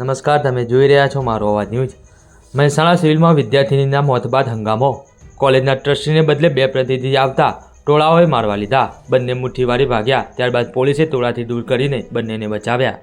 નમસ્કાર, તમે જોઈ રહ્યા છો મારો અવાજ ન્યૂઝ. મહેસાણા સિવિલમાં વિદ્યાર્થીનીના મોત બાદ હંગામો. કોલેજના ટ્રસ્ટીને બદલે બે પ્રતિનિધિ આવતા ટોળાઓએ મારવા લીધા. બંને મુઠ્ઠીવારી ભાગ્યા. ત્યારબાદ પોલીસે ટોળાથી દૂર કરીને બંનેને બચાવ્યા.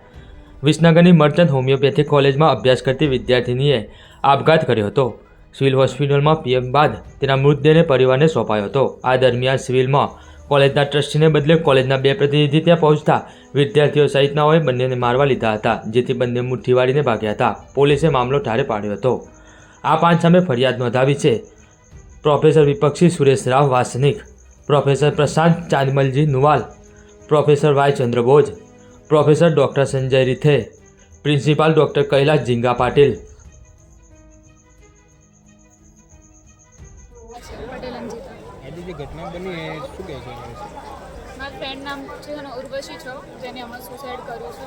વિસનગરની મર્ચન્ટ હોમિયોપેથિક કોલેજમાં અભ્યાસ કરતી વિદ્યાર્થીનીએ આપઘાત કર્યો હતો. સિવિલ હોસ્પિટલમાં પીએમ બાદ તેના મૃતદેહને પરિવારને સોંપાયો હતો. આ દરમિયાન સિવિલમાં કોલેજના ટ્રસ્ટીને બદલે કોલેજના બે પ્રતિનિધિ ત્યાં પહોંચતા વિદ્યાર્થીઓ સહિતનાઓએ બંનેને મારવા લીધા હતા, જેથી બંને મુઠ્ઠીવાડીને ભાગ્યા હતા. પોલીસે મામલો ઠારે પાડ્યો હતો. આ પાંચ સામે ફરિયાદ નોંધાવી છે. પ્રોફેસર વિપક્ષી Suresh Rao Wasnik, professor Prashant Chandmalji Nuwal, professor Y Chandraboj professor doctor Sanjay Rithe, principal doctor Jinga Patil Patel છો અમે સુસાઇડ કર્યું છે.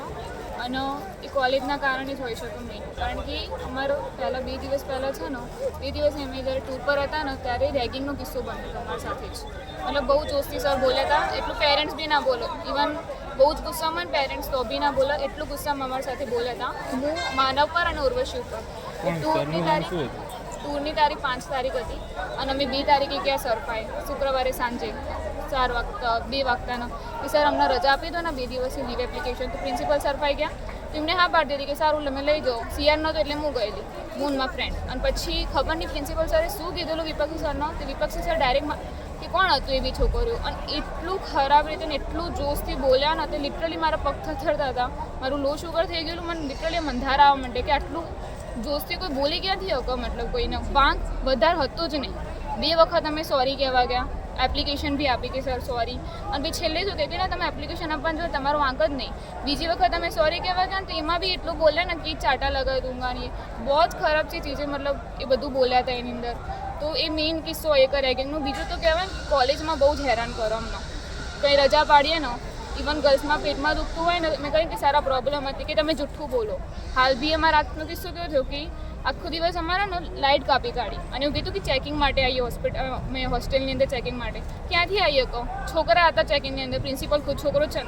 અને એ કોલેજના કારણે જ હોઈ શકે નહીં કારણ કે અમારો પહેલાં બે દિવસ પહેલાં છે ને બે દિવસ અમે જ્યારે ટૂર પર હતા ને ત્યારે રેગિંગનો કિસ્સો બન્યો હતો અમારી સાથે જ. મતલબ બહુ જોશથી સર બોલ્યા હતા. એટલું પેરેન્ટ્સ બી ના બોલો. ઇવન બહુ જ ગુસ્સામાં પેરેન્ટ્સ તો બી ના બોલો. એટલું ગુસ્સામાં અમારા સાથે બોલ્યા હતા. હું માનવ પર અને ઉર્વશી ઉપર. ટૂરની તારીખ ટૂરની તારીખ પાંચ તારીખ હતી. અને અમે બે તારીખે ગયા સરપાએ શુક્રવારે સાંજે. ચાર વાગતા બે વખતનો. કે સર, અમને રજા આપી દો ને, બે દિવસની લીવ એપ્લિકેશન તો પ્રિન્સિપલ સર સરપાઈ ગયા. તેમને હા પાડી દીધી કે, સારું તમે લઈ જાઓ સીઆર નહોતો એટલે હું ગયેલી મૂનમાં ફ્રેન્ડ અને પછી ખબર નહીં પ્રિન્સિપલ સરે શું કીધેલું વિપક્ષી સરનો તો વિપક્ષી સર ડાયરેક્ટ કે, કોણ હતું એ બી છોકરીઓ અને એટલું ખરાબ રીતે ને એટલું જોશથી બોલ્યા ને, તે લિટરલી મારા પગ થરથરતા હતા. મારું લો શુગર થઈ ગયેલું, મને લિટરલી મંધાર આવવા માંડે કે આટલું જોશથી કોઈ બોલી ક્યાંથી હકો? મતલબ કોઈને વાંક વધારે હતો જ નહીં. બે વખત અમે સોરી કહેવા ગયા. એપ્લિકેશન બી આપી કે સર સોરી અને પછી છેલ્લે શું કે ના, તમે એપ્લિકેશન આપવાનું જો તમારો વાંક જ નહીં. બીજી વખત અમે સોરી કહેવા ગયા તો એમાં બી એટલું બોલ્યા ને કે ચાટા લગાવી દૂંગા ને બહુ જ ખરાબ છે ચીજે, મતલબ એ બધું બોલ્યા હતા એની અંદર. તો એ મેઇન કિસ્સો એક રેગિંગનું બીજું તો કહેવાય કોલેજમાં બહુ જ હેરાન કરો અમને કંઈ રજા પાડીએ ને ઇવન ગર્લ્સમાં પેટમાં દુખતું હોય ને મેં કહ્યું કે સારા પ્રોબ્લેમ હતી કે તમે જુઠ્ઠું બોલો. હાલ બી અમારા આજનો કિસ્સો કેવો થયો કે આખો દિવસ અમારા ને લાઇટ કાપી કાઢી. અને એવું કીધું કે ચેકિંગ માટે આવીએ હોસ્પિટલ મેં હોસ્ટેલની અંદર ચેકિંગ માટે. ક્યાંથી આવીએ કહો? છોકરા હતા ચેકિંગની અંદર પ્રિન્સિપલ ખુદ છોકરો છે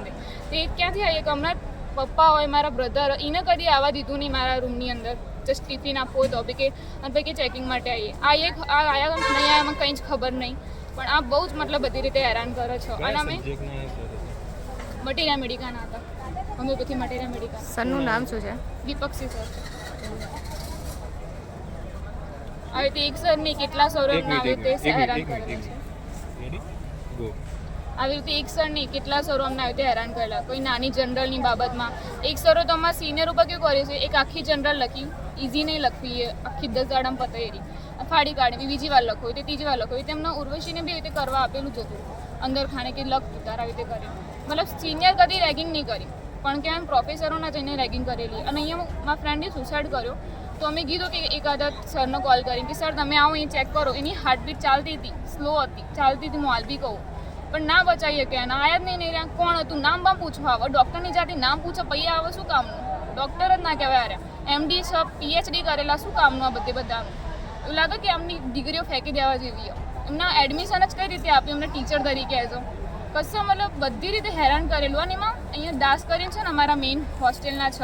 તે ક્યાંથી આવીએ કહો? હમણાં પપ્પા હોય મારા બ્રધર એને કદી આવવા દીધું નહીં મારા રૂમની અંદર. જસ્ટ ટિફિન આપવો તો બી કે અને પછી કે ચેકિંગ માટે આવીએ. આવીએ આ આયા નહીં આયા કંઈ જ ખબર નહીં. પણ આ બહુ જ મતલબ બધી રીતે હેરાન કરે છો. અને અમે સબ્જેક્ટના એ સર હતા મટીરિયા મેડિકાના હતા. હોમિયોપેથી મટીરિયા મેડિકા. સરનું નામ શું છે? દીપકસિંહ સર. આવી રીતે એક સર નહીં કેટલા સરો આવે એક હેરાન કરેલા છે. આવી રીતે એક સર નહીં કેટલા સરો અમને આવી રીતે હેરાન કરેલા. કોઈ નાની જનરલની બાબતમાં. એક સરો તો અમારા સિનિયર ઉપર કેવું કર્યું છે? એક આખી જનરલ લખી. ઇઝી નહીં લખવી એ. આખી દસ દાડામાં પતે એરી ફાડી કાઢવી બીજી વાર લખો તે ત્રીજી વાર લખો. તેમના ઉર્વશીને બી રીતે કરવા આપેલું જ હતું. અંદર ખાને કે લખ તું તારા રીતે કરી મતલબ સિનિયર કદી રેગિંગ નહીં કરી. પણ કે એમ પ્રોફેસરોના જઈને રેગિંગ કરેલી. અને અહીંયા મારા ફ્રેન્ડે સુસાઇડ કર્યો. તો અમે કીધું કે એક આદત સરનો કોલ કરીને કે સર તમે આવો, અહીં ચેક કરો. એની હાર્ટબીટ ચાલતી હતી સ્લો હતી, ચાલતી હતી, હું બી કહું. પણ ના બચાવીએ કે એના આયા જ નહીં નહીં રહ્યા. કોણ હતું? નામ પણ પૂછવા આવે. ડૉક્ટરની જાતે નામ પૂછો પછી આવે શું કામનું? ડૉક્ટર જ ના કહેવાય અરે. એમડી સબ પીએચડી કરેલા, શું કામનું આ બધે બધાનું? એવું લાગે કે એમની ડિગ્રીઓ ફેંકી દેવા જેવી છે. એમના એડમિશન જ કઈ રીતે આપ્યું એમને ટીચર તરીકે એઝ કશો મતલબ બધી રીતે હેરાન કરેલું. અને એમાં અહીંયા દાસ કરીને છે ને અમારા મેઇન હોસ્ટેલના છ.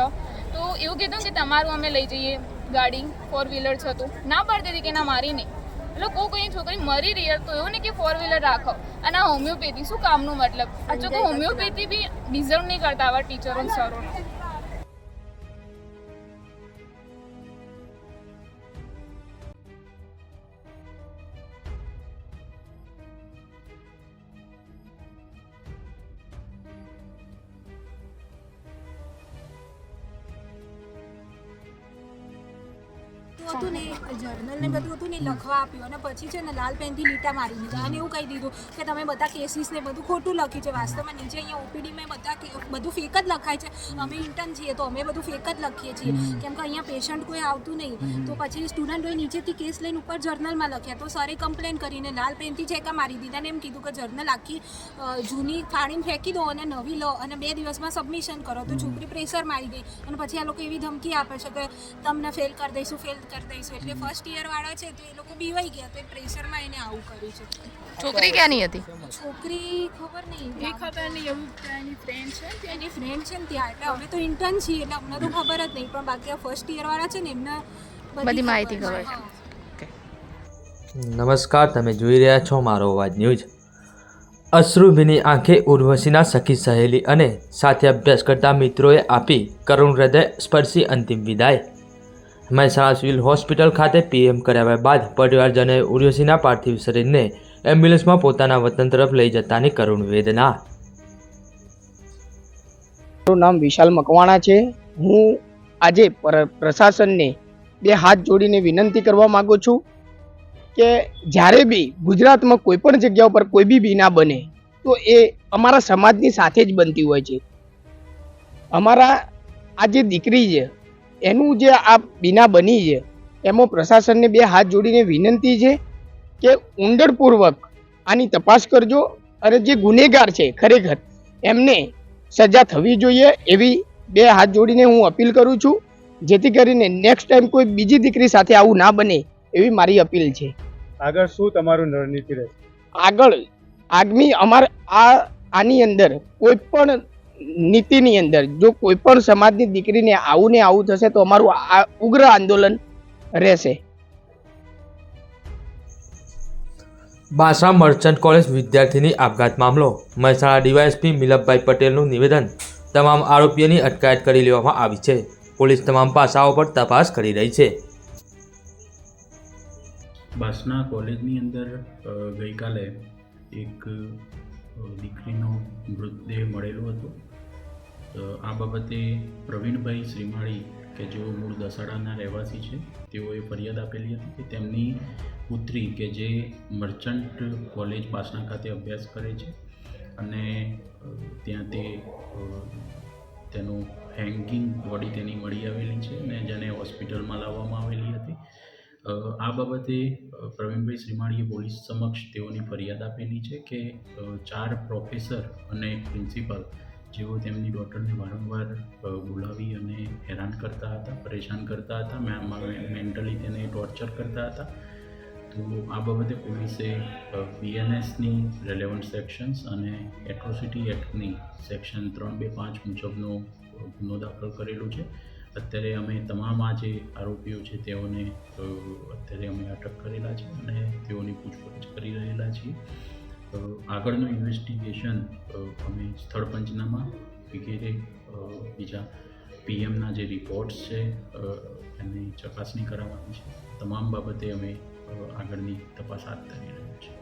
તો એવું કીધું કે તમારું અમે લઈ જઈએ ગાડી ફોર વ્હીલર છે તો. ના પાડતી હતી કે ના મારી નહીં. એટલે કોઈ કોઈ છોકરી મરી રહી તો એવું નહીં કે ફોર વ્હીલર રાખો. અને આ હોમિયોપેથી શું કામનું મતલબ? આ જો હોમિયોપેથી બી ડિઝર્વ નહીં કરતા આવા ટીચરો અને સરોનો હતું ને જર્નલ ને બધું હતું ને લખવા આપ્યું અને પછી છે ને લાલ પેનથી લીટા મારી દીધા અને એવું કહી દીધું કે તમે બધા કેસીસ ને બધું ખોટું લખ્યું છે વાસ્તવમાં નીચે અહીંયા ઓપીડીમાં બધા બધું ફેક જ લખાય છે. અમે ઇન્ટર્ન છીએ તો અમે બધું ફેક જ લખીએ છીએ. કેમ કે અહીંયા પેશન્ટ કોઈ આવતું નહીં. તો પછી સ્ટુડન્ટોએ નીચેથી કેસ લઈને ઉપર જર્નલમાં લખ્યા. તો સરે કમ્પ્લેન કરીને લાલ પેનથી ચેકા મારી દીધા ને એમ કીધું કે જર્નલ આખી જૂની ફાડીને ફેંકી દો અને નવી લો અને બે દિવસમાં સબમિશન કરો. તો છોકરી પ્રેશર મારી ગઈ. અને પછી આ લોકો એવી ધમકી આપે છે કે તમને ફેલ કરી દઈશું ફેલ કરી દઈશું. એટલે ફર્સ્ટ યર વાળા છે તો એ લોકો બીવાઈ ગયા તો એ પ્રેશરમાં એને આવું કર્યું છે. છોકરી ક્યાંની હતી? છોકરી ખબર નહીં. એ ખબર નહીં એવું એની ફ્રેન્ડ છે એની ફ્રેન્ડ છે ને ત્યાં. એટલે અમે તો ઇન્ટર્ન છીએ એટલે અમને તો ખબર જ નહીં. પણ બાકી આ ફર્સ્ટ યર વાળા છે ને એમને બધી માહિતી ખબર છે. નમસ્કાર તમે જોઈ રહ્યા છો મારો અવાજ ન્યૂઝ. અશ્રુભીની આંખે ઉર્વશીના સખી સહેલી અને સાથે અભ્યાસ કરતા મિત્રોએ આપી કરુણ હૃદય સ્પર્શી અંતિમ વિદાય. મહેસાણા સિવિલ હોસ્પિટલ ખાતે પીએમ કરાવ્યા બાદ પરિવારજનોએ ઉર્વશીના પાર્થિવ શરીરને એમ્બ્યુલન્સમાં પોતાના વતન તરફ લઈ જતાની કરુણ વેદના મારું નામ વિશાલ મકવાણા છે. હું આજે પ્રશાસનને બે હાથ જોડીને વિનંતી કરવા માગું છું કે જ્યારે બી ગુજરાતમાં કોઈ પણ જગ્યા ઉપર કોઈ બી બીના બને, તો એ અમારા સમાજની સાથે જ બનતી હોય છે. અમારા આ જે દીકરી છે એનું જે આ બીના બની છે એમાં પ્રશાસનને બે હાથ જોડીને વિનંતી છે કે ઊંડણપૂર્વક આની તપાસ કરજો અને જે ગુનેગાર છે ખરેખર એમને સજા થવી જોઈએ એવી બે હાથ જોડીને હું અપીલ કરું છું જેથી કરીને નેક્સ્ટ ટાઈમ કોઈ બીજી દીકરી સાથે આવું ના બને એવી મારી અપીલ છે. આગળ શું તમારું રણનીતિ રહેશે? આગળ આગમી અમાર આ આની અંદર કોઈ પણ નીતિની અંદર જો કોઈ પણ સમાજની દીકરીને આવું ને આવું થશે તો અમારું આ ઉગ્ર આંદોલન રહેશે. બાસા મર્ચન્ટ કોલેજ વિદ્યાર્થીની આપઘાત મામલો. મહેસાણા ડીવાયએસપી મિલપભાઈ પટેલનું નિવેદન. તમામ આરોપીઓની અટકાયત કરી લેવામાં આવી છે. પોલીસ તમામ પાસાઓ પર તપાસ કરી રહી છે. બાસના કોલેજની અંદર ગઈકાલે એક દીકરીનો મૃતદેહ મળેલો હતો. આ બાબતે પ્રવીણભાઈ શ્રીમાળી, કે જેઓ મૂળ દસાડાના રહેવાસી છે, તેઓએ ફરિયાદ આપેલી હતી કે તેમની પુત્રી, કે જે મર્ચન્ટ કોલેજ પાસના ખાતે અભ્યાસ કરે છે અને ત્યાં તે તેનું હેંગિંગ બોડી તેની મળી આવેલી છે અને જેને હોસ્પિટલમાં લાવવામાં આવેલી હતી. આ બાબતે પ્રવીણભાઈ શ્રીમાળીએ પોલીસ સમક્ષ તેઓની ફરિયાદ આપેલી છે કે ચાર પ્રોફેસર અને પ્રિન્સિપાલ જેઓ તેમની ડોટરને વારંવાર બોલાવી અને હેરાન કરતા હતા, પરેશાન કરતા હતા મેન્ટલી તેને ટોર્ચર કરતા હતા. તો આ બાબતે પોલીસે બીએનએસની રેલેવન્ટ સેક્શન્સ અને એટ્રોસિટી એક્ટની સેક્શન ત્રણ બે પાંચ મુજબનો ગુનો દાખલ કરેલો છે. અત્યારે અમે તમામ આ જે આરોપીઓ છે તેઓને અત્યારે અમે અટક કરેલા છે અને તેઓની પૂછપરછ કરી રહેલા છીએ. આગળનું ઇન્વેસ્ટિગેશન અમે સ્થળ પંચનામા, વગેરે બીજા પીએમના જે રિપોર્ટ્સ છે એની ચકાસણી કરાવવાની છે. તમામ બાબતે અમે આગળની તપાસ હાથ ધરી રહ્યા છીએ.